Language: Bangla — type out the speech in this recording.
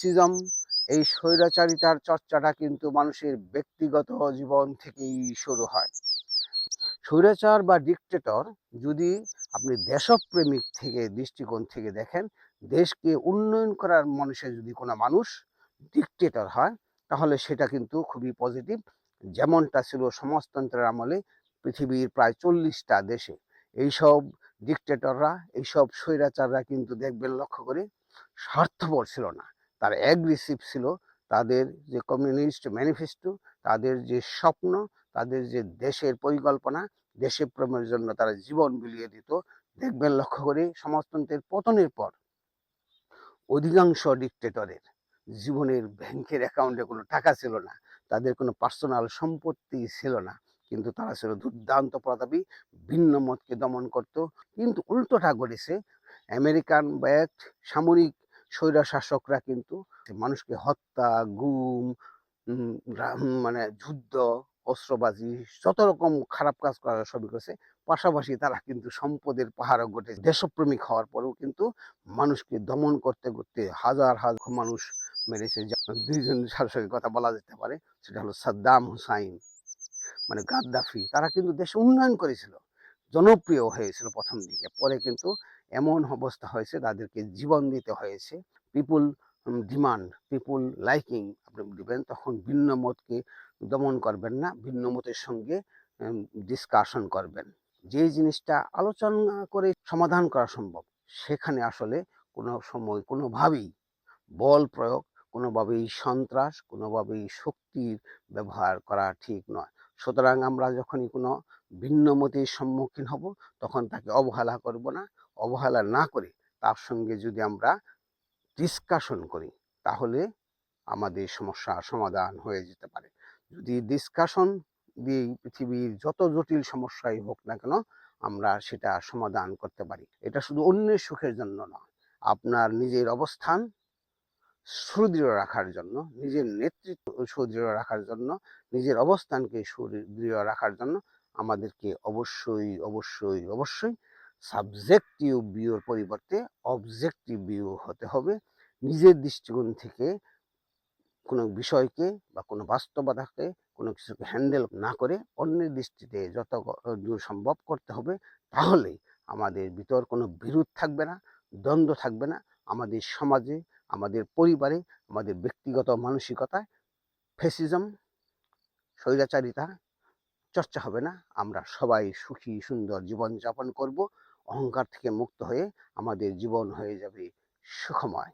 ফ্যাসিজম এই স্বৈরাচারিতার চর্চাটা কিন্তু মানুষের ব্যক্তিগত জীবন থেকেই শুরু হয়। স্বৈরাচার বা ডিকটেটর যদি আপনি দেশপ্রেমিক থেকে, দৃষ্টিকোণ থেকে দেখেন, দেশকে উন্নয়ন করার মানুষের যদি কোনো মানুষ ডিকটেটর হয়, তাহলে সেটা কিন্তু খুবই পজিটিভ। যেমনটা ছিল সমাজতন্ত্রের আমলে পৃথিবীর প্রায় চল্লিশটা দেশে। এইসব ডিকটেটররা, এইসব স্বৈরাচাররা কিন্তু দেখবেন লক্ষ্য করে স্বার্থপর ছিল না। তার অ্যাগ্রেসিভ ছিল, তাদের যে কমিউনিস্ট ম্যানিফেস্টো তাদের যে স্বপ্ন, তাদের যে দেশের পরিকল্পনা, দেশে প্রেমের জন্য তারা জীবন বিলিয়ে দিত। দেখবেন লক্ষ্য করে সমাজতন্ত্রের পতনের পর অধিকাংশ ডিকটেটরের জীবনের ব্যাংকের অ্যাকাউন্টে কোনো টাকা ছিল না, তাদের কোনো পার্সোনাল সম্পত্তি ছিল না, কিন্তু তারা ছিল দুর্দান্ত প্রতাপী, ভিন্ন মতকে দমন করত। কিন্তু উল্টোটা ঘটেছে আমেরিকান ব্যাক্ট সামরিক স্বৈরা শাসকরা কিন্তু মানুষকে হত্যা, গুম মানে যুদ্ধ, অস্ত্রবাজি, যত রকম খারাপ কাজ করা সবই করেছে পাশাপাশি তারা কিন্তু সম্পদের পাহাড় ঘটে, দেশপ্রেমিক হওয়ার পরেও কিন্তু মানুষকে দমন করতে করতে হাজার হাজার মানুষ মেরেছে। দুইজন শাসকের কথা বলা যেতে পারে, সেটা হলো সাদ্দাম হুসাইন মানে গাদ্দাফি। তারা কিন্তু দেশ উন্নয়ন করেছিল, জনপ্রিয় হয়েছিল প্রথম দিকে। পরে কিন্তু এমন অবস্থা হয়েছে, তাদেরকে জীবন দিতে হয়েছে। পিপুল ডিমান্ড পিপুল লাইকিং আপনি দিবেন, তখন ভিন্ন মতকে দমন করবেন না, ভিন্ন মতের সঙ্গে ডিসকাশন করবেন। যে জিনিসটা আলোচনা করে সমাধান করা সম্ভব, সেখানে আসলে কোনো সময় কোনোভাবেই বল প্রয়োগ, কোনোভাবেই সন্ত্রাস, কোনোভাবেই শক্তির ব্যবহার করা ঠিক নয়। সুতরাং আমরা যখনই কোনো ভিন্ন মতের সম্মুখীন হব, তখন তাকে অবহেলা করব না। অবহেলা না করে তার সঙ্গে যদি আমরা ডিসকাশন করি, তাহলে আমাদের সমস্যার সমাধান হয়ে যেতে পারে। যদি ডিসকাশন দিয়ে পৃথিবীর যত জটিল সমস্যাই হোক না কেন, আমরা সেটা সমাধান করতে পারি। এটা শুধু অন্যের সুখের জন্য নয়, আপনার নিজের অবস্থান সুদৃঢ় রাখার জন্য, নিজের নেতৃত্ব সুদৃঢ় রাখার জন্য, নিজের অবস্থানকে সুদৃঢ় রাখার জন্য আমাদেরকে অবশ্যই অবশ্যই অবশ্যই সাবজেক্টিভ ভিউর পরিবর্তে অবজেক্টিভ ভিউ হতে হবে। নিজের দৃষ্টিকোণ থেকে কোনো বিষয়কে বা কোনো বাস্তবতাকে, কোনো কিছুকে হ্যান্ডেল না করে অন্যের দৃষ্টিতে যত দূর সম্ভব করতে হবে, তাহলে আমাদের ভিতর কোনো বিরোধ থাকবে না, দ্বন্দ্ব থাকবে না। আমাদের সমাজে আমাদের পরিবারে, আমাদের ব্যক্তিগত মানসিকতায় ফেসিজম স্বৈরাচারিতা চর্চা হবে না। আমরা সবাই সুখী, সুন্দর জীবনযাপন করব। অহংকার থেকে মুক্ত হয়ে আমাদের জীবন হয়ে যাবে সুখময়।